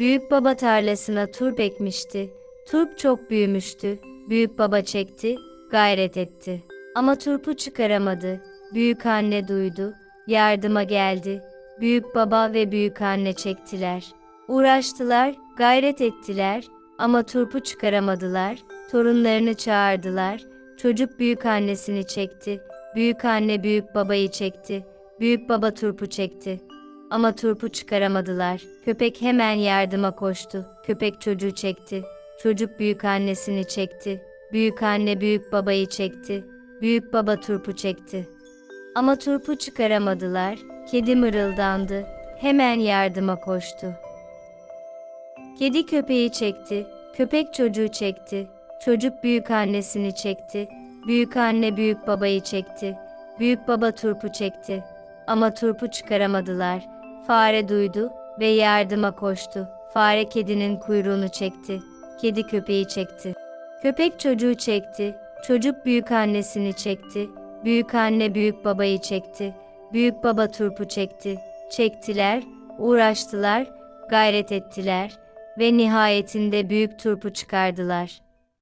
Büyük baba tarlasına turp ekmişti. Turp çok büyümüştü. Büyük baba çekti, gayret etti. Ama turpu çıkaramadı. Büyük anne duydu, yardıma geldi. Büyük baba ve büyük anne çektiler. Uğraştılar, gayret ettiler ama turpu çıkaramadılar. Torunlarını çağırdılar. Çocuk büyük annesini çekti. Büyük anne büyük babayı çekti. Büyük baba turpu çekti. Ama turpu çıkaramadılar. Köpek hemen yardıma koştu. Köpek çocuğu çekti. Çocuk büyük annesini çekti. Büyük anne büyük babayı çekti. Büyük baba turpu çekti. Ama turpu çıkaramadılar. Kedi mırıldandı. Hemen yardıma koştu. Kedi köpeği çekti. Köpek çocuğu çekti. Çocuk büyük annesini çekti. Büyük anne büyük babayı çekti. Büyük baba turpu çekti. Ama turpu çıkaramadılar. Fare duydu ve yardıma koştu. Fare kedinin kuyruğunu çekti. Kedi köpeği çekti. Köpek çocuğu çekti. Çocuk büyük annesini çekti. Büyük anne büyük babayı çekti. Büyük baba turpu çekti. Çektiler, uğraştılar, gayret ettiler ve nihayetinde büyük turpu çıkardılar.